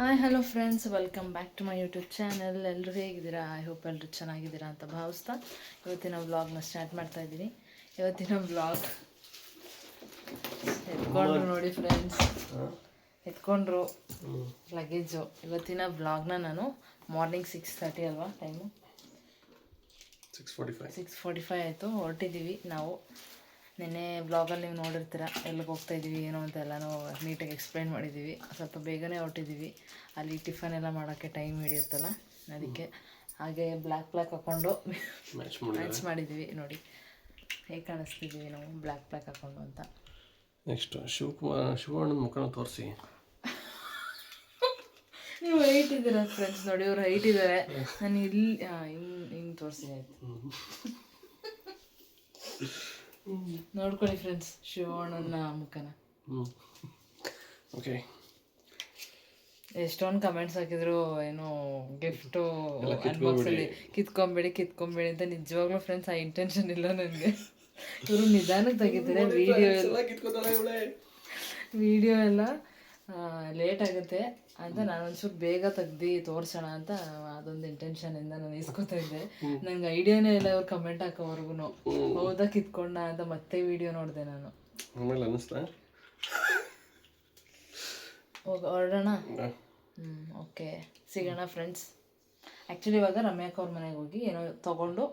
Hi hello friends welcome back to my YouTube channel ಎಲ್ಲರೂ ಹೇಗಿದ್ದೀರಾ? I hope ಎಲ್ಲರೂ ಚೆನ್ನಾಗಿದ್ದೀರಾ ಅಂತ ಭಾವಿಸ್ತಾ ಇವತ್ತಿನ ವ್ಲಾಗ್ನ ಸ್ಟಾರ್ಟ್ ಮಾಡ್ತಾ ಇದ್ದೀನಿ. ಇವತ್ತಿನ ವ್ಲಾಗ್ ಎತ್ಕೊಂಡ್ರು ನೋಡಿ ಫ್ರೆಂಡ್ಸ್ ಎತ್ಕೊಂಡ್ರು ಲಗೇಜು ಇವತ್ತಿನ ವ್ಲಾಗ್ನ ನಾನು ಮಾರ್ನಿಂಗ್ ಸಿಕ್ಸ್ ತರ್ಟಿ ಅಲ್ವಾ time six forty five six forty five ಆಯಿತು. ಹೊರಟಿದ್ದೀವಿ. ನಾವು ನಿನ್ನೆ ಬ್ಲಾಗಲ್ಲಿ ನೀವು ನೋಡಿರ್ತೀರ ಎಲ್ಲಿಗೆ ಹೋಗ್ತಾ ಇದ್ದೀವಿ ಏನೋ ಅಂತ ಎಲ್ಲನೂ ನೀಟಾಗಿ ಎಕ್ಸ್ಪ್ಲೈನ್ ಮಾಡಿದ್ದೀವಿ ಸ್ವಲ್ಪ ಬೇಗನೆ ಹೊರಟಿದ್ದೀವಿ ಅಲ್ಲಿ ಟಿಫನ್ ಎಲ್ಲ ಮಾಡೋಕ್ಕೆ ಟೈಮ್ ಹಿಡಿಯುತ್ತಲ್ಲ ಅದಕ್ಕೆ ಹಾಗೆ ಬ್ಲ್ಯಾಕ್ ಬ್ಲ್ಯಾಕ್ ಹಾಕ್ಕೊಂಡು ಮ್ಯಾಚ್ ಮಾಡಿ ಮ್ಯಾಚ್ ಮಾಡಿದ್ದೀವಿ ನೋಡಿ. ಹೇಗೆ ಕಾಣಿಸ್ತಿದ್ದೀವಿ ನಾವು ಬ್ಲ್ಯಾಕ್ ಬ್ಲ್ಯಾಕ್ ಹಾಕ್ಕೊಂಡು ಅಂತ. ನೆಕ್ಸ್ಟ್ ಶಿವಕುಮಾರ್ ಶಿವಣ್ಣನ ಮುಖನ ತೋರಿಸಿ. ನೀವು ಹೈಟ್ ಇದ್ದೀರಾ ಫ್ರೆಂಡ್ಸ್ ನೋಡಿ ಇವ್ರು ಹೈಟ್ ಇದ್ದಾರೆ ನಾನು ಇಲ್ಲಿ ಹಿಂಗೆ ಹಿಂಗೆ ತೋರಿಸಿ ಆಯ್ತು. ನೋಡ್ಕೊಳ್ಳಿ ಫ್ರೆಂಡ್ಸ್ ಶಿವಣ್ಣನ ಮುಖನ. ಹ್ಞೂ ಓಕೆ ಎಷ್ಟೊಂದು ಕಮೆಂಟ್ಸ್ ಹಾಕಿದ್ರು ಏನು ಗಿಫ್ಟು ಅನ್ಬಾಕ್ಸಲ್ಲಿ ಕಿತ್ಕೊಂಬೇಡಿ ಕಿತ್ಕೊಂಬೇಡಿ ಅಂತ ನಿಜವಾಗ್ಲೂ ಫ್ರೆಂಡ್ಸ್ ಆ ಇಂಟೆನ್ಷನ್ ಇಲ್ಲ ನನಗೆ. ಇವರು ನಿಧಾನಕ್ಕೆ ತೆಗಿತಾರೆ ವಿಡಿಯೋ ಎಲ್ಲ ವಿಡಿಯೋ ಎಲ್ಲ ಲೇಟ್ ಆಗುತ್ತೆ. ಅಂತ ನಾನು ಒಂಚೂರು ಬೇಗ ತೆಗ್ದು ತೋರ್ಸೋಣ ಅಂತ ಅದೊಂದು ಇಂಟೆನ್ಷನಿಂದ ನಾನು ಇಸ್ಕೊತಾ ಇದ್ದೆ. ನಂಗೆ ಐಡಿಯಾನೇ ಇಲ್ಲ ಅವ್ರು ಕಮೆಂಟ್ ಹಾಕೋವರೆಗೂ ಹೌದಾ ಕಿತ್ಕೊಂಡ ಅಂತ ಮತ್ತೆ ವಿಡಿಯೋ ನೋಡಿದೆ ನಾನು. ಆಮೇಲೆ ಅನ್ನಿಸ್ತಾ ಹೋಗ ಹೊರಡೋಣ? ಹ್ಞೂ ಓಕೆ ಸಿಗೋಣ ಫ್ರೆಂಡ್ಸ್ ಆ್ಯಕ್ಚುಲಿ ಇವಾಗ ರಮ್ಯಾಕ್ ಅವ್ರ ಮನೆಗೆ ಹೋಗಿ ಏನೋ ತಗೊಂಡು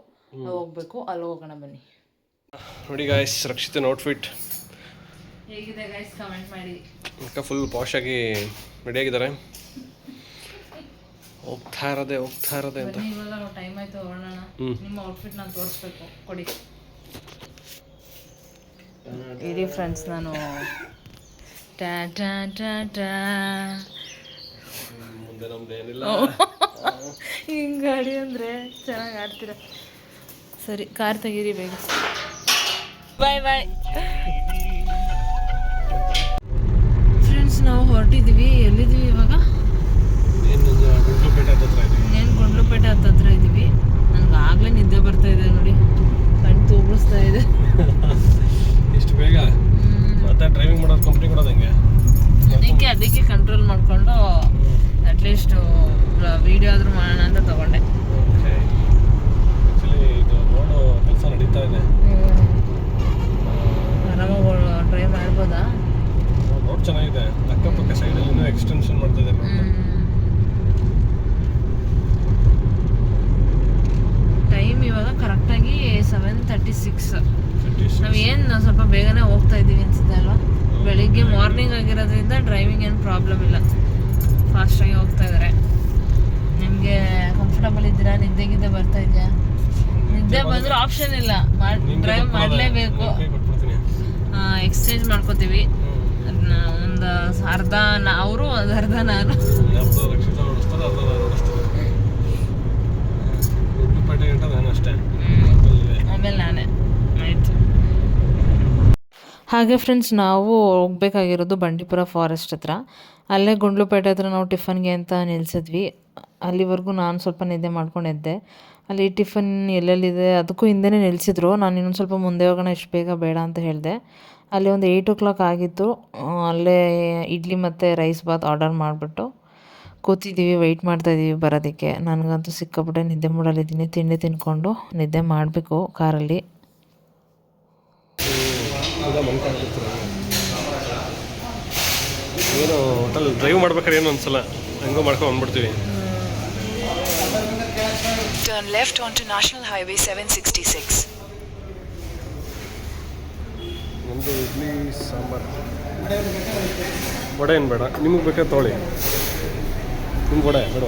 ಹೋಗ್ಬೇಕು. ಅಲ್ಲಿ ಹೋಗೋಣ ಬನ್ನಿ. ನೋಡಿ ಗಾಯ್ಸ್ ರಕ್ಷಿತನ ಔಟ್ಫಿಟ್ ಹೇಗಿದೆ ಗಾಯ್ಸ್ ಕಮೆಂಟ್ ಮಾಡಿ. ಅಕ್ಕ ಫುಲ್ ಪಾಶಾಗಿ ರೆಡಿಯಾಗಿದ್ದಾರೆ ಹೋಗ್ತಾ ಇರೋದೆ ಹೋಗ್ತಾ ಇರೋದೆ ಅಂತ. ಟೈಮ್ ಆಯ್ತು ಹೊರಡೋಣ ನಿಮ್ಮ ಔಟ್ಫಿಟ್ ನಾನು ತೋರಿಸ್ಬೇಕು ಕೊಡಿ. ಇರಿ ಫ್ರೆಂಡ್ಸ್ ನಾನು ಟಾ ಟಾ ಟಾ ಟಾ. ಮುಂದೆ ನಮ್ದು ಏನಿಲ್ಲ. ಹಿಂಗ್ ಗಾಡಿ ಅಂದರೆ ಚೆನ್ನಾಗಿ ಆಡ್ತೀರ. ಸರಿ ಕಾರ್ ತೆಗೀರಿ ಬೇಗ. ಬಾಯ್ ಬಾಯ್ ನಾವು ಹೊರಟಿದ್ವಿ ಎಲ್ಲಿದ್ವಿ ಇವಾಗ? ಇನ್ನೇನು ಗುಂಡ್ಲುಪೇಟೆ ಹತ್ತತ್ರ ಇದ್ದೀವಿ. ನನಗೆ ಆಗಲೇ ನಿದ್ದೆ ಬರ್ತಾ ಇದೆ ನೋಡಿ. ಕಣ್ಣು ತೂಗಿಸ್ತಾ ಇದೆ. ಇಷ್ಟು ಬೇಗ? ಮತ್ತೆ ಡ್ರೈವಿಂಗ್ ಮಾಡೋದು ಕಂಪ್ನಿ ಕೊಡೋದು ಹೆಂಗೆ? ಅದಕ್ಕೆ ಅದಕ್ಕೆ ಕಂಟ್ರೋಲ್ ಮಾಡಿಕೊಂಡು ಅಟ್ಲೀಸ್ಟ್ ವಿಡಿಯೋ ಆದರೂ ಮಾಡೋಣ ಅಂತ ತಗೊಂಡೆ ಆ್ಯಕ್ಚುಲಿ ಇದು ರೋಡು ಕೆಲಸ ನಡೀತಾ ಇದೆ ಆರಾಮಾಗಿ ಡ್ರೈವ್ ಮಾಡ್ಬೋದಾ ರೋಡ್ ಚೆನ್ನಾಗಿದೆ ಅಕ್ಕಪಕ್ಕ ಸೈಡಲ್ಲಿ ಇನ್ನೂ ಎಕ್ಸ್ಟೆನ್ಷನ್ ಮಾಡ್ತಾ ಇದ್ದಾರೆ road. ಟೈಮ್ ಇವಾಗ ಕರೆಕ್ಟಾಗಿ ಸೆವೆನ್ ತರ್ಟಿ ಸಿಕ್ಸ್ 56. ನಾವು ಏನು ಸ್ವಲ್ಪ ಬೇಗನೆ ಹೋಗ್ತಾ ಇದ್ದೀವಿ ಅನ್ಸುತ್ತೆ ಅಲ್ವಾ ಬೆಳಿಗ್ಗೆ ಮಾರ್ನಿಂಗ್ ಆಗಿರೋದ್ರಿಂದ ಡ್ರೈವಿಂಗ್ ಏನು ಪ್ರಾಬ್ಲಮ್ ಇಲ್ಲ ಫಾಸ್ಟಾಗಿ ಹೋಗ್ತಾ ಇದ್ದಾರೆ ನಿಮಗೆ ಕಂಫರ್ಟಬಲ್ ಇದ್ದೀರಾ ನಿದ್ದೆ ಗಿದ್ದೆ ಬರ್ತಾ ಇದೆಯಾ ನಿದ್ದೆ ಬಂದ್ರೆ ಆಪ್ಷನ್ ಇಲ್ಲ ನಿಮ್ಗೆ ಡ್ರೈವ್ ಕೊಟ್ಬಿಡೋದು. ಮಾಡಲೇಬೇಕು ನಿಮ್ಗೆ ಕೊಟ್ಬಿಡ್ತೀನಿ ಎಕ್ಸ್ಚೇಂಜ್ ಮಾಡ್ಕೋತೀವಿ ಹ್ಮ್. ಅದನ್ನ ಒಂದು ಅರ್ಧ ಅವರು ಒಂದು ಅರ್ಧ ನಾನು. ಆಮೇಲೆ ನಾನೇ. ಆಯಿತು. ಹಾಗೆ ಫ್ರೆಂಡ್ಸ್ ನಾವು ಹೋಗ್ಬೇಕಾಗಿರೋದು ಬಂಡೀಪುರ ಫಾರೆಸ್ಟ್ ಹತ್ರ. ಅಲ್ಲೇ ಗುಂಡ್ಲುಪೇಟೆ ಹತ್ರ ನಾವು ಟಿಫನ್ಗೆ ಅಂತ ನಿಲ್ಸಿದ್ವಿ. ಅಲ್ಲಿವರೆಗೂ ನಾನು ಸ್ವಲ್ಪ ನಿದ್ದೆ ಮಾಡ್ಕೊಂಡಿದ್ದೆ ಅಲ್ಲಿ ಟಿಫನ್ ಎಲ್ಲೆಲ್ಲಿದೆ ಅದಕ್ಕೂ ಹಿಂದೆನೇ ನಿಲ್ಲಿಸಿದ್ರು ನಾನು ಇನ್ನೊಂದು ಸ್ವಲ್ಪ ಮುಂದೆ ಹೋಗೋಣ ಇಷ್ಟು ಬೇಗ ಬೇಡ ಅಂತ ಹೇಳಿದೆ. ಅಲ್ಲಿ ಒಂದು ಏಯ್ಟ್ ಓ ಕ್ಲಾಕ್ ಆಗಿತ್ತು. ಅಲ್ಲೇ ಇಡ್ಲಿ ಮತ್ತು ರೈಸ್ ಬಾತ್ ಆರ್ಡರ್ ಮಾಡಿಬಿಟ್ಟು ಕೂತಿದ್ದೀವಿ ವೆಯ್ಟ್ ಮಾಡ್ತಾ ಇದ್ದೀವಿ ಬರೋದಕ್ಕೆ. ನನಗಂತೂ ಸಿಕ್ಕಾಪಟ್ಟೆ ನಿದ್ದೆ ಮೂಡಲಿದ್ದೀನಿ ತಿಂಡಿ ತಿನ್ಕೊಂಡು ನಿದ್ದೆ ಮಾಡಬೇಕು ಕಾರಲ್ಲಿ. ಏನು ಹೋಟೆಲ್ ಡ್ರೈವ್ ಮಾಡ್ಬೇಕಾದ್ರೆ ಏನು ಅನ್ಸಲ್ಲ ಹೆಂಗೋ ಮಾಡ್ಕೊಂಡು ಬಂದ್ಬಿಡ್ತೀವಿ. Turn left onto National Highway 766. ನಮ್ಮದು ಇಡ್ಲಿ ಸಾಂಬಾರು. ವಡೆ ಏನು ಬೇಡ. ನಿಮಗೆ ಬೇಕಾದ್ರೆ ತೊಗೊಳ್ಳಿ ನಿಮ್ಗೆ ವಡೆ ಬೇಡ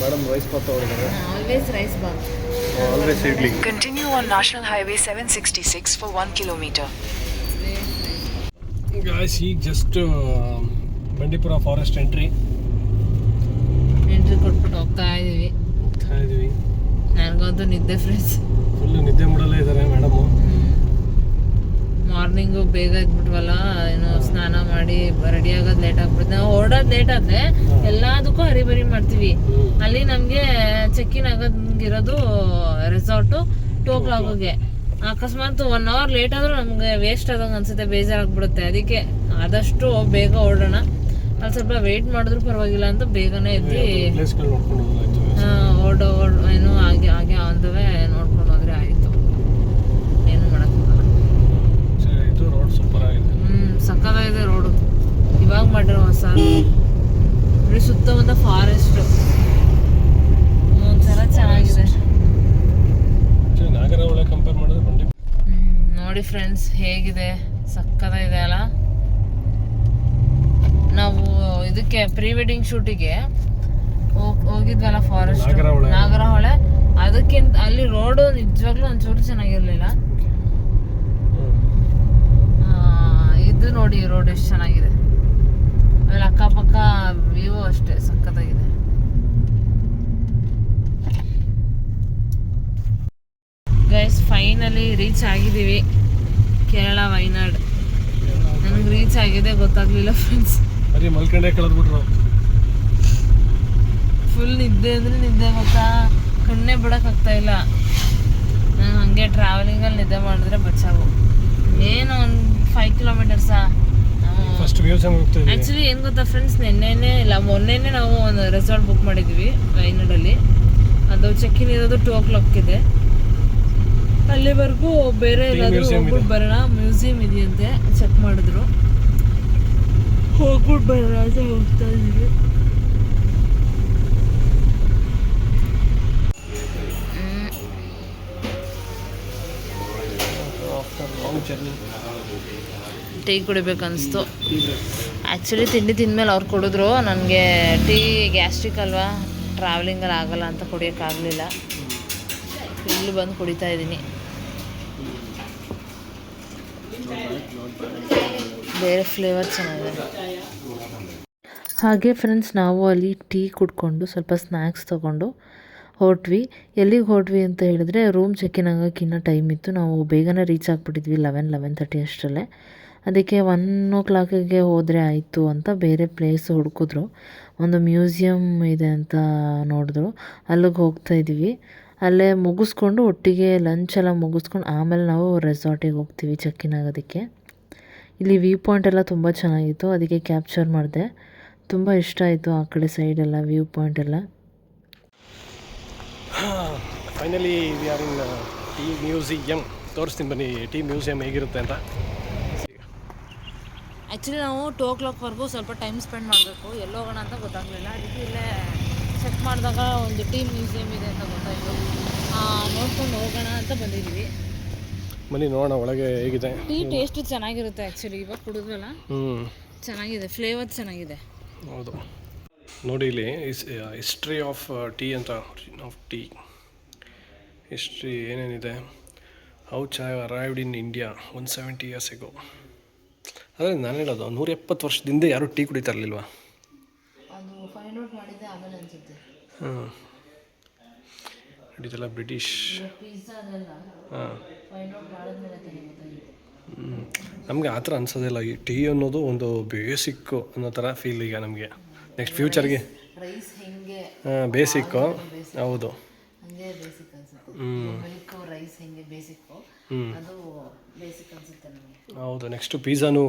madam rice bath ತೊಗೊಳಿದ್ದಾರೆ always rice bath. Always idli. Continue on national highway seven sixty six for one kilometre guys ಈಗ just Bandipur forest entry entry ಕೊಟ್ಬಿಟ್ಟು ಹೋಗ್ತಾ ಇದ್ದೀವಿ ಹೋಗ್ತಾ ಇದೀವಿ. ನನಗಂತೂ ನಿದ್ದೆ ಫ್ರೆಂಡ್ಸ್ ಫುಲ್ಲು ನಿದ್ದೆ ಮಾಡಲ್ಲೇ ಇದ್ದಾರೆ ಮೇಡಮು. ಮಾರ್ನಿಂಗು ಬೇಗ ಇದ್ಬಿಟ್ವಲ್ಲ ಏನೋ ಸ್ನಾನ ಮಾಡಿ ರೆಡಿ ಆಗೋದು ಲೇಟ್ ಆಗ್ಬಿಡುತ್ತೆ. ನಾವು ಹೊರಡೋದು ಲೇಟ್ ಆದ್ರೆ ಎಲ್ಲದಕ್ಕೂ ಹರಿಬರಿ ಮಾಡ್ತೀವಿ. ಅಲ್ಲಿ ನಮಗೆ ಚೆಕ್ ಇನ್ ಆಗೋದಿರೋದು ರೆಸಾರ್ಟು ಟೂ ಓ ಕ್ಲಾಕ್ಗೆ ಅಕಸ್ಮಾತ್ ಒನ್ ಅವರ್ ಲೇಟ್ ಆದ್ರೂ ನಮಗೆ ವೇಸ್ಟ್ ಆದಂಗೆ ಅನ್ಸುತ್ತೆ ಬೇಜಾರಾಗ್ಬಿಡುತ್ತೆ. ಅದಕ್ಕೆ ಆದಷ್ಟು ಬೇಗ ಓಡೋಣ ಅಲ್ಲಿ ಸ್ವಲ್ಪ ವೇಟ್ ಮಾಡಿದ್ರು ಪರವಾಗಿಲ್ಲ ಅಂತ ಬೇಗನೆ ಎದ್ದು ಓಡೋ ಏನು ಏನೋ ಹಾಗೆ ಹಾಗೆ ದ ವೇ ಹೋದ್ರೆ ಆಯಿತು ಏನು ಮಾಡೋಕ್ಕಾಗಲ್ಲ ಸರಿ, ಇದು ರೋಡ್ ಸೂಪರ್ ಆಗಿದೆ ಹ್ಞೂ ಸಕ್ಕತ್ತಾಗಿದೆ ರೋಡು ಇವಾಗ ಮಾಡಿರೋ ಹೊಸ ನೋಡಿ ಸುತ್ತಮುತ್ತ ಫಾರೆಸ್ಟು ಒಂಥರ ಚೆನ್ನಾಗಿದೆ ಆಕ್ಚುಲಿ ನಾಗರಹೊಳೆ ಕಂಪೇರ್ ಮಾಡಿದ್ರೆ ಬಂಡಿ ಹ್ಮ್, ನೋಡಿ ಫ್ರೆಂಡ್ಸ್ ಹೇಗಿದೆ? ಸಕ್ಕತ್ತಾಗಿದೆ ಅಲ್ಲ ನಾವು ಇದಕ್ಕೆ ಪ್ರೀ ವೆಡ್ಡಿಂಗ್ ಶೂಟಿಗೆ ಹೋಗಿದ್ವಲ್ಲ ಫಾರೆಸ್ಟ್ ನಾಗರಹೊಳೆ. ಅದಕ್ಕಿಂತ ಅಲ್ಲಿ ರೋಡು ನಿಜವಾಗ್ಲೂ ಒಂಚೂರು ಚೆನ್ನಾಗಿರ್ಲಿಲ್ಲ. ಆ, ಇದು ನೋಡಿ ರೋಡ್ ಎಷ್ಟು ಚೆನ್ನಾಗಿದೆ. ಆಮೇಲೆ ಅಕ್ಕಪಕ್ಕ ವ್ಯೂ ಅಷ್ಟೇ ಸಖತ್ತಾಗಿದೆ ಗೈಸ್ ಫೈನಲಿ ರೀಚ್ ಆಗಿದ್ದೀವಿ. ಕೇರಳ ವೈನಾಡ್. ನನಗೆ ರೀಚ್ ಆಗಿದೆ ಗೊತ್ತಾಗ್ಲಿಲ್ಲ ಫ್ರೆಂಡ್ಸ್ ಬರೀ ಮಲ್ಕಂಡೆ ಕಳೆದ್ಬಿಟ್ರು. ಫುಲ್ ನಿದ್ದೆ ಅಂದ್ರೆ ನಿದ್ದೆ ಗೊತ್ತಾ? ಕಣ್ಣೇ ಬಿಡೋಕ್ಕಾಗ್ತಾ ಇಲ್ಲ. ನಾನು ಹಾಗೆ ಟ್ರಾವೆಲಿಂಗಲ್ಲಿ ನಿದ್ದೆ ಮಾಡಿದ್ರೆ ಬಚಾವು. ಏನು ಒಂದು ಫೈವ್ ಕಿಲೋಮೀಟರ್ಸಾ ಫಸ್ಟ್ ಆ್ಯಕ್ಚುಲಿ ಏನು ಗೊತ್ತಾ ಫ್ರೆಂಡ್ಸ್ ನಿನ್ನೆನೇ ಇಲ್ಲ ಮೊನ್ನೆನೇ ನಾವು ಒಂದು ರೆಸಾರ್ಟ್ ಬುಕ್ ಮಾಡಿದ್ವಿ ವೈನಾಡಲ್ಲಿ. ಅದು ಚೆಕ್ ಇನ್ ಇರೋದು ಟೂ ಓ ಕ್ಲಾಕ್ ಇದೆ. ಅಲ್ಲಿವರೆಗೂ ಬೇರೆ ಎಲ್ಲಾದ್ರೂ ಇದೆ. ಹೋಗ್ಬಿಟ್ಟು ಬರೋಣ ಮ್ಯೂಸಿಯಂ ಇದೆಯಂತೆ. ಚೆಕ್ ಮಾಡಿದ್ರು. ಹೋಗ್ಬಿಟ್ಟು ಬರೋಣ ಅಂತ ಹೋಗ್ತಾ ಜರ್ನಿ ಟೀ ಕುಡಿಬೇಕು ಅನಿಸ್ತು ಆ್ಯಕ್ಚುಲಿ ತಿಂಡಿ ತಿಂದಮೇಲೆ ಅವ್ರು ಕೊಡಿದ್ರು. ನನಗೆ ಟೀ ಗ್ಯಾಸ್ಟ್ರಿಕ್ ಅಲ್ವಾ? ಟ್ರಾವೆಲಿಂಗಲ್ಲಿ ಆಗಲ್ಲ ಅಂತ ಕುಡಿಯೋಕ್ಕಾಗಲಿಲ್ಲ. ಇಲ್ಲಿ ಬಂದು ಕುಡಿತಾ ಇದ್ದೀನಿ. ಬೇರೆ ಫ್ಲೇವರ್ ಚೆನ್ನಾಗಿದೆ. ಹಾಗೆ ಫ್ರೆಂಡ್ಸ್ ನಾವು ಅಲ್ಲಿ ಟೀ ಕುಡ್ಕೊಂಡು ಸ್ವಲ್ಪ ಸ್ನ್ಯಾಕ್ಸ್ ತೊಗೊಂಡು ಹೊರಟ್ವಿ. ಎಲ್ಲಿಗೆ ಹೊರಟ್ವಿ ಅಂತ ಹೇಳಿದ್ರೆ ರೂಮ್ ಆಗೋಕ್ಕೆ ಇನ್ನೂ ಟೈಮ್ ಇತ್ತು. ನಾವು ಬೇಗನೆ ರೀಚ್ ಆಗಿಬಿಟ್ಟಿದ್ವಿ ಲೆವೆನ್ ಲೆವೆನ್ ತರ್ಟಿ ಅಷ್ಟರಲ್ಲೇ. ಅದಕ್ಕೆ ಒನ್ ಓ ಕ್ಲಾಕಿಗೆ ಹೋದರೆ ಆಯಿತು ಅಂತ ಬೇರೆ ಪ್ಲೇಸ್ ಹುಡುಕಿದ್ರು. ಒಂದು ಮ್ಯೂಸಿಯಮ್ ಇದೆ ಅಂತ ನೋಡಿದ್ರು. ಅಲ್ಲಿಗೆ ಹೋಗ್ತಾ ಇದ್ದೀವಿ ಅಲ್ಲೇ ಮುಗಿಸ್ಕೊಂಡು ಒಟ್ಟಿಗೆ ಲಂಚ್ ಎಲ್ಲ ಮುಗಿಸ್ಕೊಂಡು ಆಮೇಲೆ ನಾವು ರೆಸಾರ್ಟಿಗೆ ಹೋಗ್ತೀವಿ ಚೆಕ್-ಇನ್ ಆಗೋದಕ್ಕೆ. ಇಲ್ಲಿ ವ್ಯೂ ಪಾಯಿಂಟ್ ಎಲ್ಲ ತುಂಬ ಚೆನ್ನಾಗಿತ್ತು ಅದಕ್ಕೆ ಕ್ಯಾಪ್ಚರ್ ಮಾಡಿದೆ. ತುಂಬ ಇಷ್ಟ ಆಯಿತು ಆ ಕಡೆ ಸೈಡೆಲ್ಲ ವ್ಯೂ ಪಾಯಿಂಟ್ ಎಲ್ಲ. Finally we are in tea museum ತೋರಿಸ್ತೀನಿ ಬನ್ನಿ ಟೀ ಮ್ಯೂಸಿಯಂ ಹೇಗಿರುತ್ತೆ ಅಂತ. ಆ್ಯಕ್ಚುಲಿ ನಾವು ಟೂ ಓ ಕ್ಲಾಕ್ವರೆಗೂ ಸ್ವಲ್ಪ ಟೈಮ್ ಸ್ಪೆಂಡ್ ಮಾಡಬೇಕು. ಎಲ್ಲೋಗೋಣ ಅಂತ ಗೊತ್ತಾಗಲಿಲ್ಲ. ಅದಕ್ಕೆ ಇಲ್ಲೇ ಚೆಕ್ ಮಾಡಿದಾಗ ಒಂದು ಟೀ ಮ್ಯೂಸಿಯಂ ಇದೆ ಅಂತ ಗೊತ್ತಾಯಿತು. ನೋಡ್ಕೊಂಡು ಹೋಗೋಣ ಅಂತ ಬಂದಿದ್ದೀವಿ. ಬನ್ನಿ ನೋಡೋಣ ಒಳಗೆ ಹೇಗಿದೆ. ಟೀ ಟೇಸ್ಟ್ ಚೆನ್ನಾಗಿರುತ್ತೆ ಆ್ಯಕ್ಚುಲಿ ಇವಾಗ ಕುಡಿದ್ವಲ್ಲ ಹ್ಞೂ ಚೆನ್ನಾಗಿದೆ ಫ್ಲೇವರ್ ಚೆನ್ನಾಗಿದೆ. ಹೌದು. ನೋಡಿ ಇಲ್ಲಿ ಇಸ್ ಹಿಸ್ಟ್ರಿ ಆಫ್ ಟೀ ಅಂತ. ಆಫ್ ಟೀ ಹಿಸ್ಟ್ರಿ ಏನೇನಿದೆ? How chai arrived in India one seventy years ago ಅದೇ ನಾನು ಹೇಳೋದು ನೂರ ಎಪ್ಪತ್ತು ವರ್ಷದಿಂದ ಯಾರೂ ಟೀ ಕುಡಿತಾ ಇರಲಿಲ್ವಾ? ಅದು ಫೈಂಡ್ ಔಟ್ ಮಾಡಿದ್ದೆ ಆಮೇಲೆ ಅನಿಸುತ್ತೆ. ಹಾಂ ಇದೆಲ್ಲ ಬ್ರಿಟಿಷ್. ಹಾಂ. ನಮಗೆ ಆ ಥರ ಅನ್ಸೋದಿಲ್ಲ ಈ ಟೀ ಅನ್ನೋದು ಒಂದು ಬೇಸಿಕ್ಕು ಅನ್ನೋ ಥರ ಫೀಲ್ ಈಗ ನಮಗೆ. ನೆಕ್ಸ್ಟ್ ಫ್ಯೂಚರ್ಗೆ ಹಾಂ ಬೇಸಿಕ್ಕು ಹೌದು. ಹೌದು. ನೆಕ್ಸ್ಟು ಪಿಜ್ಜಾನು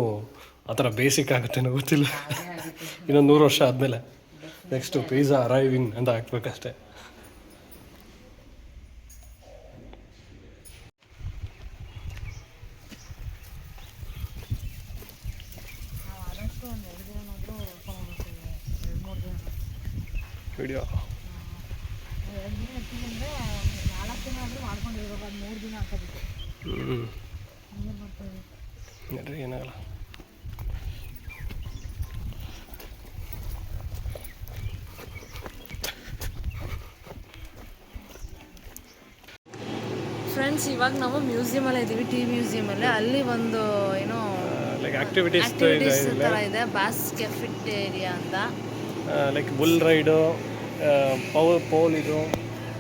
ಆ ಥರ ಬೇಸಿಕ್ ಆಗುತ್ತೇನೋ ಗೊತ್ತಿಲ್ಲ. ಇನ್ನೊಂದು ನೂರು ವರ್ಷ ಆದಮೇಲೆ. ನೆಕ್ಸ್ಟು ಪಿಜ್ಜಾ ಅರೈವಿಂಗ್ ಅಂತ ಹಾಕ್ಬೇಕಷ್ಟೆ ವಿಡಿಯೋ ಎರಡು ದಿನ ಎತ್ತಿದ್ರೆ ನಾಲ್ಕು ದಿನ ಆದರೂ ಮಾಡ್ಕೊಂಡಿರ್ಬೇಕು ಅದು ಮೂರು ದಿನ ಹಾಕೋದಕ್ಕೆ ಹ್ಞೂ ಹಂಗೆ ಮಾಡ್ತೀವಿ ನಡ್ರಿ ಏನಾಗಲ್ಲ ಫ್ರೆಂಡ್ಸ್ ಇವಾಗ ನಾವು ಮ್ಯೂಸಿಯಮಲ್ಲೇ ಇದ್ದೀವಿ ಟಿ ಮ್ಯೂಸಿಯಮಲ್ಲೇ ಅಲ್ಲಿ. ಒಂದು ಏನೋ ಲೈಕ್ ಆಕ್ಟಿವಿಟೀಸ್ ಥರ ಇದೆ ಬಾಸ್ ಕೆಫಿಟೇರಿಯಾ ಅಂತ. Like bull ride power pole ಇದು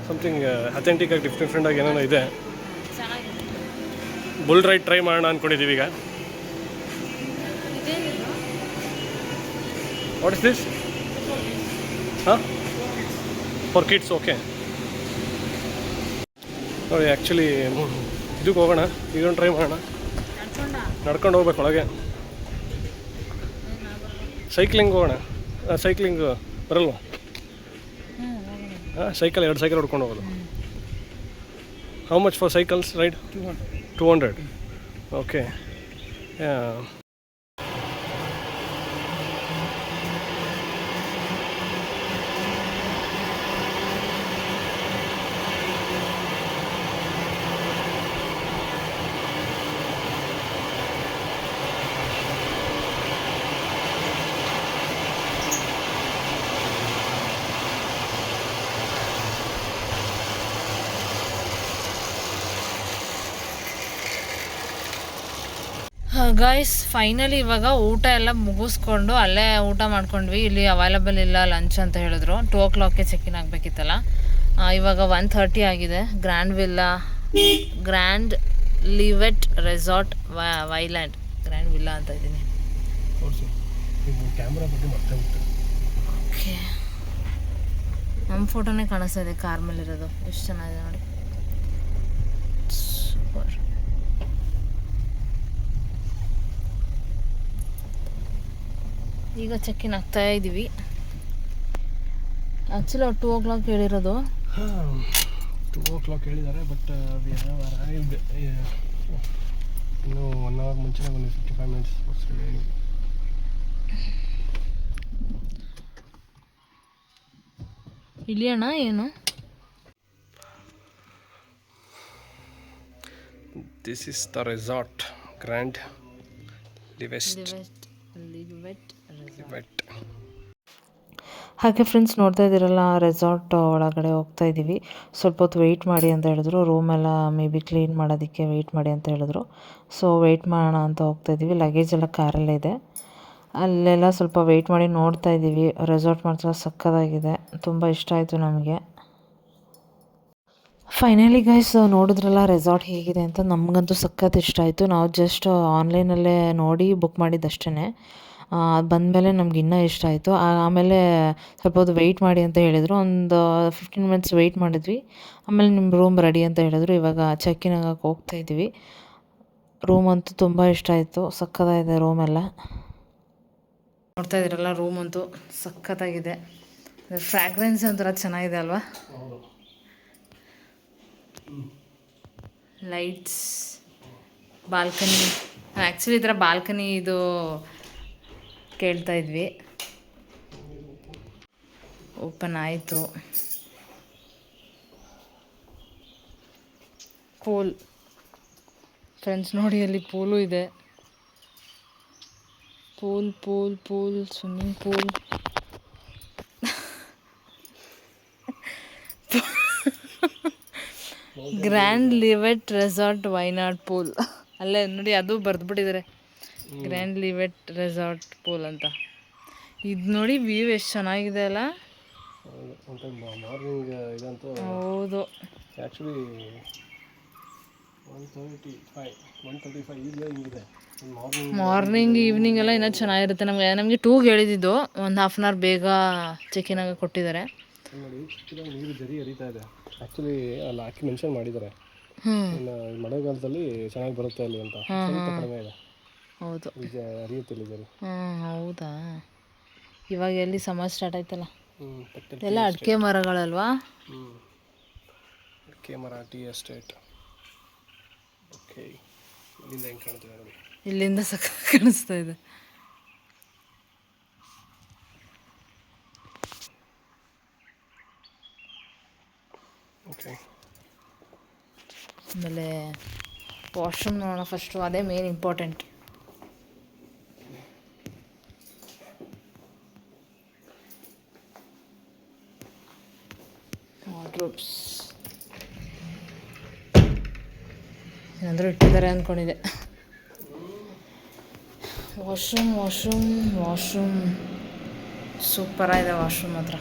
ಸಮಥಿಂಗ್ ಅಥೆಂಟಿಕ್ ಆಗಿ ಡಿಫ್ರೆಂಟ್ ಆಗಿ ಏನೇನೋ ಇದೆ. ಬುಲ್ ರೈಡ್ ಟ್ರೈ ಮಾಡೋಣ ಅಂದ್ಕೊಂಡಿದ್ದೀವಿ ಈಗ. ವಾಟ್ ಇಸ್ ದಿಸ್ ಹಾಂ ಫಾರ್ ಕಿಡ್ಸ್ ಓಕೆ ನೋಡಿ ಆ್ಯಕ್ಚುಲಿ ಇದಕ್ಕೆ ಹೋಗೋಣ ಇದೊಂದು ಟ್ರೈ ಮಾಡೋಣ. ನಡ್ಕೊಂಡ ಹೋಗ್ಬೇಕು ಒಳಗೆ. ಸೈಕ್ಲಿಂಗ್ ಹೋಗೋಣ. ಸೈಕ್ಲಿಂಗ್ ಬರಲ್ವ? ಹಾಂ ಸೈಕಲ್ ಎರಡು ಸೈಕಲ್ ಹೊಡ್ಕೊಂಡು ಹೋಗೋದು. How much for cycles ride two hundred okay guys finally ಇವಾಗ ಊಟ ಎಲ್ಲ ಮುಗಿಸ್ಕೊಂಡು ಅಲ್ಲೇ ಊಟ ಮಾಡ್ಕೊಂಡ್ವಿ. ಇಲ್ಲಿ ಅವೈಲಬಲ್ ಇಲ್ಲ ಲಂಚ್ ಅಂತ ಹೇಳಿದ್ರು. ಟೂ ಓ ಕ್ಲಾಕ್ಗೆ ಚೆಕ್ ಇನ್ ಆಗಬೇಕಿತ್ತಲ್ಲ ಇವಾಗ ಒನ್ ಥರ್ಟಿ ಆಗಿದೆ. Grand villa grand Livet resort Wayanad grand villa ಅಂತ ಇದ್ದೀನಿ. ಓಕೆ ನಮ್ಮ ಫೋಟೋನೇ ಕಾಣಿಸ್ತಾ ಇದೆ ಕಾರ್ ಇರೋದು ಎಷ್ಟು ಚೆನ್ನಾಗಿದೆ ನೋಡಿ. ಈಗ ಚೆಕ್ ಇನ್ ಆಗ್ತಾ ಇದ್ದೀವಿ ಆ್ಯಕ್ಚುಲಿ ಅವ್ರು ಟೂ ಓ ಕ್ಲಾಕ್ ಹೇಳಿರೋದು. ಟೂ ಓ ಕ್ಲಾಕ್ ಹೇಳಿದ್ದಾರೆ ಬಟ್ ಹ್ಯಾವ್ ಅರೈವ್ಡ್ ಇನ್ನೂ ಒನ್ ಅವರ್ ಮುಂಚೆನೇ ಬಂದು ಫಿಫ್ಟಿ ಫೈವ್ ಮಿನಿಟ್ಸ್ ಇಳಿಯೋಣ ಏನು? This is the resort grand Livest Livet Livet ಹಾಗೆ ಫ್ರೆಂಡ್ಸ್ ನೋಡ್ತಾ ಇದ್ದೀರಲ್ಲ ರೆಸಾರ್ಟ್ ಒಳಗಡೆ ಹೋಗ್ತಾ ಇದ್ದೀವಿ. ಸ್ವಲ್ಪ ಹೊತ್ತು ವೆಯ್ಟ್ ಮಾಡಿ ಅಂತ ಹೇಳಿದ್ರು. ರೂಮೆಲ್ಲ ಮೇ ಬಿ ಕ್ಲೀನ್ ಮಾಡೋದಕ್ಕೆ ವೆಯ್ಟ್ ಮಾಡಿ ಅಂತ ಹೇಳಿದ್ರು. ಸೊ ವೆಯ್ಟ್ ಮಾಡೋಣ ಅಂತ ಹೋಗ್ತಾ ಇದ್ದೀವಿ. ಲಗೇಜ್ ಎಲ್ಲ ಕಾರಲ್ಲೇ ಇದೆ. ಅಲ್ಲೆಲ್ಲ ಸ್ವಲ್ಪ ವೆಯ್ಟ್ ಮಾಡಿ ನೋಡ್ತಾ ಇದ್ದೀವಿ. ರೆಸಾರ್ಟ್ ಮಾತ್ರ ಸಕ್ಕದಾಗಿದೆ. ತುಂಬ ಇಷ್ಟ ಆಯಿತು ನಮಗೆ. ಫೈನಲಿ ಗೈಸ್ ನೋಡಿದ್ರಲ್ಲ ರೆಸಾರ್ಟ್ ಹೇಗಿದೆ ಅಂತ? ನಮಗಂತೂ ಸಖತ್ ಇಷ್ಟ ಆಯಿತು. ನಾವು ಜಸ್ಟ್ ಆನ್ಲೈನಲ್ಲೇ ನೋಡಿ ಬುಕ್ ಮಾಡಿದ್ದಷ್ಟೇ ಬಂದಮೇಲೆ ನಮ್ಗೆ ಇನ್ನೂ ಇಷ್ಟ ಆಯಿತು. ಆಮೇಲೆ ಸ್ವಲ್ಪ ಹೊತ್ತು ವೆಯ್ಟ್ ಮಾಡಿ ಅಂತ ಹೇಳಿದರು. ಒಂದು ಫಿಫ್ಟೀನ್ ಮಿನಿಟ್ಸ್ ವೆಯ್ಟ್ ಮಾಡಿದ್ವಿ. ಆಮೇಲೆ ನಿಮ್ಮ ರೂಮ್ ರೆಡಿ ಅಂತ ಹೇಳಿದ್ರು. ಇವಾಗ ಚೆಕ್ ಇನ್ ಆಗಕ್ಕೆ ಹೋಗ್ತಾ ಇದ್ದೀವಿ. ರೂಮ್ ಅಂತೂ ತುಂಬ ಇಷ್ಟ ಆಯಿತು. ಸಕ್ಕತ್ತಾಗಿದೆ ರೂಮೆಲ್ಲ ನೋಡ್ತಾ ಇದ್ದೀರಲ್ಲ ರೂಮ್ ಅಂತೂ ಸಖತ್ತಾಗಿದೆ. ಫ್ರ್ಯಾಗ್ರೆನ್ಸ್ ಒಂಥರ ಚೆನ್ನಾಗಿದೆ ಅಲ್ವಾ? ಲೈಟ್ಸ್ ಬಾಲ್ಕನಿ ಆ್ಯಕ್ಚುಲಿ ಈ ಥರ ಬಾಲ್ಕನಿ ಇದು ಕೇಳ್ತಾ ಇದ್ವಿ. ಓಪನ್ ಆಯಿತು. ಪೂಲ್ ಫ್ರೆಂಡ್ಸ್ ನೋಡಿ ಅಲ್ಲಿ ಪೂಲು ಇದೆ. Pool pool pool swimming pool grand Livet resort Wayanad pool ಅಲ್ಲೇ ನೋಡಿ ಅದು ಬರೆದ್ಬಿಟ್ಟಿದ್ದಾರೆ. ಗ್ರ್ಯಾಂಡ್ ಲಿವೆಟ್ ರೆಸಾರ್ಟ್ ಪೂಲ್ ಅಂತ. ಇದು ನೋಡಿ ವ್ಯೂ ಎಷ್ಟು ಚೆನ್ನಾಗಿದೆ ಅಲ್ಲ? ಮಾರ್ನಿಂಗ್ ಇದಂತೂ ಹೌದು. Actually one thirty five one thirty five ಈಗ ಹಿಂಗಿದೆ ಮಾರ್ನಿಂಗ್ ಈವ್ನಿಂಗ್ ಎಲ್ಲ ಇನ್ನೂ ಚೆನ್ನಾಗಿರುತ್ತೆ ನಮಗೆ. ನಮಗೆ ಟೂ ಹೇಳಿದ್ದು ಒಂದು ಹಾಫ್ ಆನ್ ಅವರ್ ಬೇಗ ಚೆಕ್ ಇನ್ ಆಗಿ ಕೊಟ್ಟಿದ್ದಾರೆ. ನೀರು ಜರಿ ಹರಿತಾ ಇದೆ. ಆ್ಯಕ್ಚುಲಿ ಅಲ್ಲಿ ಹಾಕಿ ಮೆನ್ಷನ್ ಮಾಡಿದ್ದಾರೆ. ಮಳೆಗಾಲದಲ್ಲಿ ಚೆನ್ನಾಗಿ ಬರುತ್ತೆ ಅಲ್ಲಿ ಅಂತ. ಸ್ವಲ್ಪ ಕಡಿಮೆ ಇದೆ. ಹೌದು. ಈಗ ಅರಿಯುತ್ತಿಲ್ಲ ಹ್ಞೂ ಹೌದಾ? ಇವಾಗ ಎಲ್ಲಿ ಸಮ್ಮರ್ ಸ್ಟಾರ್ಟ್ ಆಯ್ತಲ್ಲ? ಎಲ್ಲ ಅಡಿಕೆ ಮರಗಳಲ್ವಾ? ಅಡಿಕೆ ಮರ ಟೀ ಎಸ್ಟೇಟ್ ಓಕೆ ಇಲ್ಲಿಂದ ಹೆಂಗೆ ಕಾಣ್ತಿದೆ ನೋಡಿ. ಇಲ್ಲಿಂದ ಸಕ್ಕ ಕಾಣಿಸ್ತಾ ಇದೆ. ಓಕೆ. ಆಮೇಲೆ ವಾಶ್ರೂಮ್ ನೋಡೋಣ ಫಸ್ಟು ಅದೇ ಮೇನ್ ಇಂಪಾರ್ಟೆಂಟ್ ಇಟ್ಟಿದ್ದಾರೆ ಅಂದ್ಕೊಂಡಿದ್ದೆ ವಾಶ್ರೂಮ್ ವಾಶ್ರೂಮ್ ವಾಶ್ರೂಮ್ ಸೂಪರಾಗಿದೆ ವಾಶ್ರೂಮ್ ಹತ್ರ.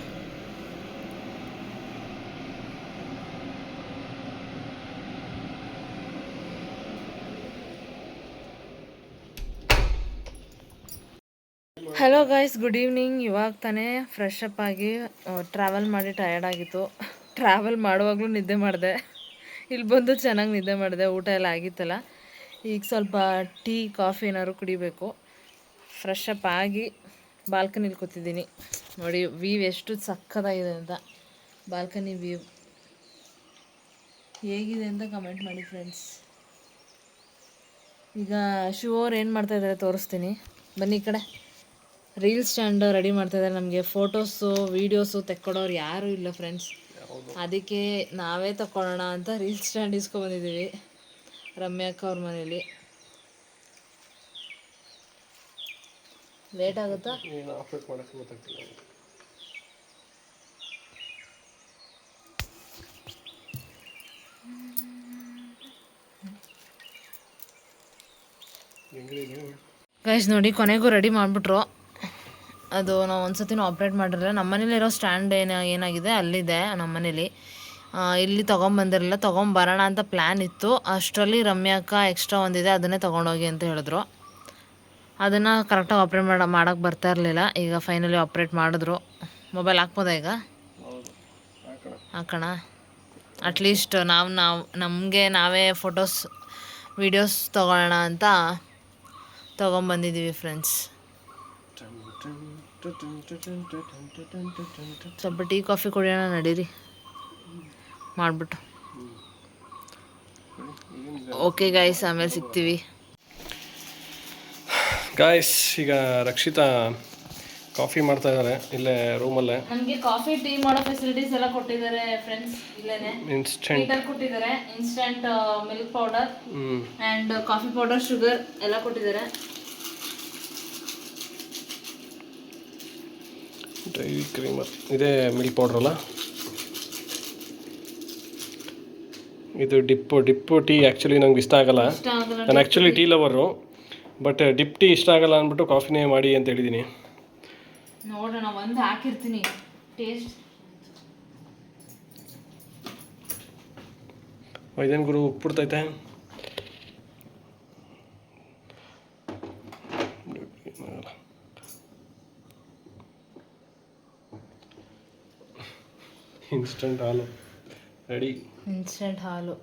ಹಲೋ ಗಾಯ್ಸ್ ಗುಡ್ ಈವ್ನಿಂಗ್ ಇವಾಗ ತಾನೇ ಫ್ರೆಶ್ ಅಪ್ ಆಗಿ ಟ್ರಾವೆಲ್ ಮಾಡಿ ಟಯರ್ಡ್ ಆಗಿತ್ತು. ಟ್ರಾವೆಲ್ ಮಾಡುವಾಗಲೂ ನಿದ್ದೆ ಮಾಡಿದೆ. ಇಲ್ಲಿ ಬಂದು ಚೆನ್ನಾಗಿ ನಿದ್ದೆ ಮಾಡಿದೆ, ಊಟ ಎಲ್ಲ ಆಗಿತ್ತಲ್ಲ. ಈಗ ಸ್ವಲ್ಪ ಟೀ, ಕಾಫಿ ಏನಾದ್ರು ಕುಡಿಬೇಕು. ಫ್ರೆಶ್ ಅಪ್ ಆಗಿ ಬಾಲ್ಕನಿಲಿ ಕೂತಿದ್ದೀನಿ. ನೋಡಿ ವ್ಯೂ ಎಷ್ಟು ಸಕ್ಕದಾಗಿದೆ ಅಂತ. ಬಾಲ್ಕನಿ ವ್ಯೂ ಹೇಗಿದೆ ಅಂತ ಕಮೆಂಟ್ ಮಾಡಿ ಫ್ರೆಂಡ್ಸ್ ಈಗ ಶಿವ ಅವ್ರು ಏನು ಮಾಡ್ತಾ ಇದ್ದಾರೆ ತೋರಿಸ್ತೀನಿ. ಬನ್ನಿ ಈ ಕಡೆ. ರೀಲ್ಸ್ ಸ್ಟ್ಯಾಂಡ್ ರೆಡಿ ಮಾಡ್ತಾ ಇದ್ದಾರೆ ನಮಗೆ. ಫೋಟೋಸು ವೀಡಿಯೋಸು ತೆಕ್ಕೊಡೋರು ಯಾರೂ ಇಲ್ಲ ಫ್ರೆಂಡ್ಸ್ ಅದಕ್ಕೆ ನಾವೇ ತಕೊಳ್ಳೋಣ ಅಂತ ರೀಲ್ ಸ್ಟ್ಯಾಂಡ್ ಇಸ್ಕೊಬಂದಿದ್ದೀವಿ ರಮ್ಯಾಕ ಅವ್ರ ಮನೇಲಿ. ಲೇಟ್ ಆಗುತ್ತಾ? ಗೈಸ್ ನೋಡಿ ಕೊನೆಗೂ ರೆಡಿ ಮಾಡಿಬಿಟ್ರು. ಅದು ನಾವು ಒಂದ್ಸತಿನೂ ಆಪ್ರೇಟ್ ಮಾಡಿರಲ್ಲ ನಮ್ಮ ಮನೇಲಿರೋ ಸ್ಟ್ಯಾಂಡ್ ಏನ, ಏನಾಗಿದೆ, ಅಲ್ಲಿದೆ ನಮ್ಮ ಮನೇಲಿ. ಇಲ್ಲಿ ತೊಗೊಂಬಂದಿರಲಿಲ್ಲ ತೊಗೊಂಬರೋಣ ಅಂತ ಪ್ಲ್ಯಾನ್ ಇತ್ತು. ಅಷ್ಟರಲ್ಲಿ ರಮ್ಯಾಕ ಎಕ್ಸ್ಟ್ರಾ ಒಂದಿದೆ, ಅದನ್ನೇ ತೊಗೊಂಡೋಗಿ ಅಂತ ಹೇಳಿದ್ರು. ಅದನ್ನು ಕರೆಕ್ಟಾಗಿ ಆಪ್ರೇಟ್ ಮಾಡ ಮಾಡೋಕ್ಕೆ ಬರ್ತಾ ಇರಲಿಲ್ಲ. ಈಗ ಫೈನಲಿ ಆಪ್ರೇಟ್ ಮಾಡಿದ್ರು. ಮೊಬೈಲ್ ಹಾಕ್ಬೋದಾ ಈಗ? ಹಾಕೋಣ. ಅಟ್ಲೀಸ್ಟ್ ನಾವು ನಾವು, ನಮಗೆ ನಾವೇ ಫೋಟೋಸ್ ವೀಡಿಯೋಸ್ ತೊಗೊಳ್ಳೋಣ ಅಂತ ತೊಗೊಂಬಂದಿದ್ದೀವಿ ಫ್ರೆಂಡ್ಸ್ ಸ್ವಲ್ಪ ಟೀ ಕಾಫಿ ಕುಡಿಯೋಣ ನಡೀರಿ. ಮಾಡಿಬಿಟ್ಟು. ಓಕೆ ಗಾಯ್ಸ್ ಆಮೇಲೆ ಸಿಗ್ತೀವಿ. ಗಾಯ್ಸ್ ಈಗ ರಕ್ಷಿತಾ ಕಾಫಿ ಮಾಡ್ತಾ ಇದ್ದಾರೆ ಇಲ್ಲೇ ರೂಮಲ್ಲೇ ನಮಗೆ ಕಾಫಿ ಟೀ ಮಾಡೋ ಫೆಸಿಲಿಟೀಸ್ ಎಲ್ಲ ಕೊಟ್ಟಿದ್ದಾರೆ ಫ್ರೆಂಡ್ಸ್ ಇಲ್ಲೇನೆ. ಇನ್ಸ್ಟೆಂಟ್ ಹೀಟರ್ ಕೊಟ್ಟಿದ್ದಾರೆ instant milk powder and and coffee powder sugar ಎಲ್ಲ ಕೊಟ್ಟಿದ್ದಾರೆ. ಡೈರಿ ಕ್ರೀಮರ್ ಇದೇ ಮಿಲ್ಕ್ ಪೌಡ್ರಲ್ಲ ಅಲ್ಲ? ಇದು ಡಿಪ್ಪು ಡಿಪ್ಪು ಟೀ ಆ್ಯಕ್ಚುಲಿ ನಂಗೆ ಇಷ್ಟ ಆಗಲ್ಲ. ನಾನು actually tea lover but dip tea ಇಷ್ಟ ಆಗಲ್ಲ ಅಂದ್ಬಿಟ್ಟು ಕಾಫಿನೇ ಮಾಡಿ ಅಂತ ಹೇಳಿದ್ದೀನಿ ನೋಡೋಣ ಒಂದು ಹಾಕಿರ್ತೀನಿ. ಟೇಸ್ಟ್ ಗುರು ಉಪ್ಪು ಇನ್ಸ್ಟಂಟ್ ಹಾಲು. ರೆಡಿ ಇನ್ಸ್ಟಂಟ್ ಹಾಲು.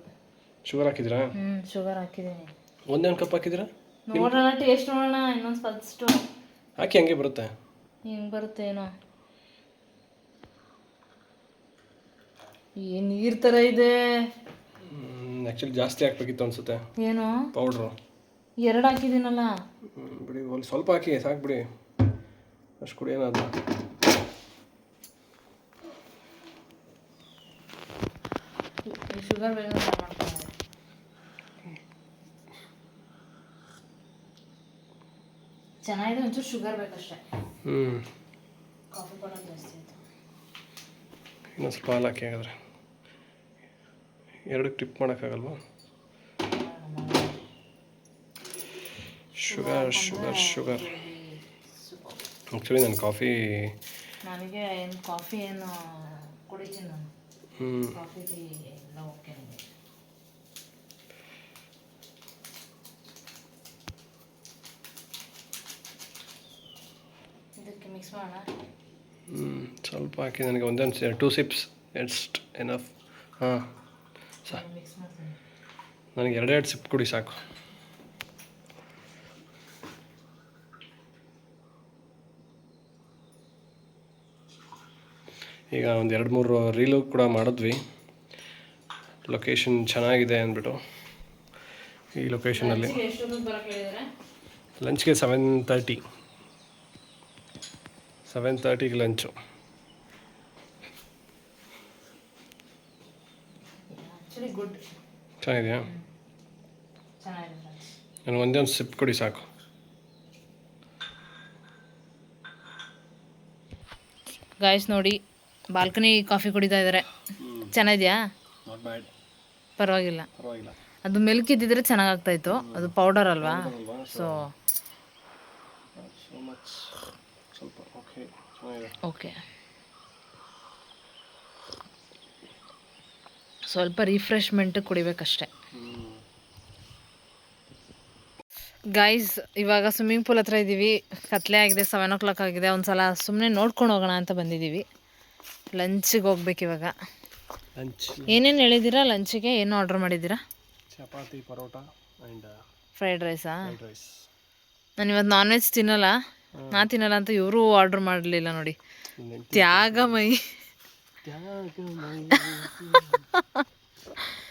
ಶುಗರ್ ಹಾಕಿದ್ರಾ ಹ್ಞೂ ಶುಗರ್ ಹಾಕಿದ್ದೀನಿ. ಒಂದೇನು ಕಪ್ ಹಾಕಿದ್ರಾ ನೋಡೋಣ ಟೇಸ್ಟ್ ನೋಡೋಣ ಇನ್ನೊಂದು ಫಸ್ಟು ಹಾಕಿ ಹಂಗೆ ಬರುತ್ತೆ. ಹೆಂಗೆ ಬರುತ್ತೇನೋ ಏನು. ನೀರ್ ಥರ ಇದೆ. ಆ್ಯಕ್ಚುಲಿ ಜಾಸ್ತಿ ಹಾಕ್ಬೇಕಿತ್ತು ಅನ್ಸುತ್ತೆ. ಏನು? ಪೌಡ್ರು ಎರಡು ಹಾಕಿದ್ದೀನಲ್ಲ. ಬಿಡಿ ಒಂದು ಸ್ವಲ್ಪ ಹಾಕಿ ಸಾಕು ಬಿಡಿ. ಅಷ್ಟು ಕುಡಿ ಏನಾದ್ರು. ಶುಗರ್ ಮಾಡ್ತಾರೆ. ಚೆನ್ನಾಗಿದೆ ಒಂಚೂರು ಶುಗರ್ ಬೇಕಷ್ಟೇ. ಹ್ಞೂ ಕಾಫಿ ಪೌಡರ್ ಜಾಸ್ತಿ ಆಯಿತು. ಇನ್ನೊಂದು ಸ್ವಲ್ಪ ಹಾಲು ಹಾಕಿ ಹಾಗಾದ್ರೆ ಎರಡು ಟಿಪ್ ಮಾಡೋಕ್ಕಾಗಲ್ವಾ ಶುಗರ್ ಶುಗರ್ ಶುಗರ್ ಆ್ಯಕ್ಚುಲಿ ನಾನು ಕಾಫಿ ನನಗೆ ಏನು ಕಾಫಿ ಏನು ಕುಡಿತೀನಿ ನಾನು. ಹ್ಞೂ ಕಾಫಿ ಟೀ getting it. ಇದಕ್ಕೆ ಮಿಕ್ಸ್ ಮಾಡೋಣ? ಹ್ಞೂ ಸ್ವಲ್ಪ ಹಾಕಿ ನನಗೆ ಒಂದೊಂದು ಟೂ ಸಿಪ್ಸ್ ಎಷ್ಟು ಎನಫ್ ಹಾಂ ಸಾ. ಮಿಕ್ಸ್ ಮಾಡ್ತೀನಿ. ನನಗೆ ಎರಡೆರಡು ಸಿಪ್ ಕುಡಿ ಸಾಕು. ಈಗ ಒಂದು ಎರಡು ಮೂರು ರೀಲು ಕೂಡ ಮಾಡಿದ್ವಿ. ಲೊಕೇಶನ್ ಚೆನ್ನಾಗಿದೆ ಅಂದ್ಬಿಟ್ಟು ಈ ಲೊಕೇಶನಲ್ಲಿ ಲಂಚ್ಗೆ ಸೆವೆನ್ ತರ್ಟಿ ಸೆವೆನ್ ತರ್ಟಿಗೆ ಲಂಚು ಚೆನ್ನಾಗಿದೆಯಾ? ನಾನು ಒಂದೇ ಒಂದು ಸಿಪ್ ಕೊಡಿ ಸಾಕು. ಗಾಯ್ಸ್ ನೋಡಿ ಬಾಲ್ಕನಿ ಕಾಫಿ ಕುಡಿತಾ ಇದ್ದಾರೆ ಚೆನ್ನಾಗಿದೆಯಾ? ಪರವಾಗಿಲ್ಲ. ಪರವಾಗಿಲ್ಲ. ಅದು ಮಿಲ್ಕ್ ಇದ್ದಿದ್ರೆ ಚೆನ್ನಾಗಾಗ್ತಾಯಿತ್ತು. ಅದು ಪೌಡರ್ ಅಲ್ವಾ? ಸೊ ಸೊ ಮಚ್ ಸ್ವಲ್ಪ ಓಕೆ ಚೆನ್ನಾಗಿದೆ. ಓಕೆ ಸ್ವಲ್ಪ ರಿಫ್ರೆಶ್ಮೆಂಟ್ ಕುಡಿಬೇಕಷ್ಟೆ. ಗೈಸ್ ಇವಾಗ ಸ್ವಿಮ್ಮಿಂಗ್ ಪೂಲ್ ಹತ್ರ ಇದ್ದೀವಿ ಕತ್ಲೆ ಆಗಿದೆ ಸೆವೆನ್ ಓ ಕ್ಲಾಕ್ ಆಗಿದೆ. ಒಂದು ಸಲ ಸುಮ್ಮನೆ ನೋಡ್ಕೊಂಡು ಹೋಗೋಣ ಅಂತ ಬಂದಿದ್ದೀವಿ ಲಂಚಿಗೆ ಹೋಗ್ಬೇಕು ಇವಾಗ ಲಂಚ್ ಏನೇನು ಹೇಳಿದ್ದೀರಾ? ಲಂಚಿಗೆ ಏನು ಆರ್ಡರ್ ಮಾಡಿದ್ದೀರಾ? ಚಪಾತಿ ಪರೋಟ ಆ್ಯಂಡ್ ಫ್ರೈಡ್ ರೈಸಾ ಫ್ರೈಡ್ ರೈಸ್ ನಾನು ಇವತ್ತು ನಾನ್ ವೆಜ್ ತಿನ್ನಲ್ಲ ನಾ ತಿನ್ನಲ್ಲ ಅಂತ ಇವರು ಆರ್ಡರ್ ಮಾಡಲಿಲ್ಲ ನೋಡಿ. ತ್ಯಾಗಮಯಿ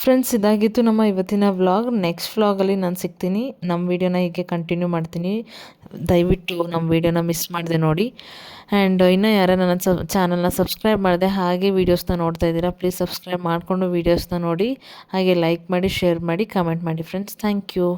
ಫ್ರೆಂಡ್ಸ್ ಇದಾಗಿತ್ತು ನಮ್ಮ ಇವತ್ತಿನ ವ್ಲಾಗ್ ನೆಕ್ಸ್ಟ್ ವ್ಲಾಗಲ್ಲಿ ನಾನು ಸಿಗ್ತೀನಿ. ನಮ್ಮ ವೀಡಿಯೋನ ಹೀಗೆ ಕಂಟಿನ್ಯೂ ಮಾಡ್ತೀನಿ. ದಯವಿಟ್ಟು ನಮ್ಮ ವೀಡಿಯೋನ ಮಿಸ್ ಮಾಡಿದೆ ನೋಡಿ. ಆ್ಯಂಡ್ ಇನ್ನೂ ಯಾರು ನನ್ನ ಸಬ್ ಚಾನಲ್ನ ಸಬ್ಸ್ಕ್ರೈಬ್ ಮಾಡಿದೆ, ಹಾಗೆ ವೀಡಿಯೋಸ್ನ ನೋಡ್ತಾ ಇದ್ದೀರಾ ಪ್ಲೀಸ್ ಸಬ್ಸ್ಕ್ರೈಬ್ ಮಾಡಿಕೊಂಡು ವೀಡಿಯೋಸ್ನ ನೋಡಿ. ಹಾಗೆ ಲೈಕ್ ಮಾಡಿ ಶೇರ್ ಮಾಡಿ ಕಮೆಂಟ್ ಮಾಡಿ ಫ್ರೆಂಡ್ಸ್ ಥ್ಯಾಂಕ್ ಯು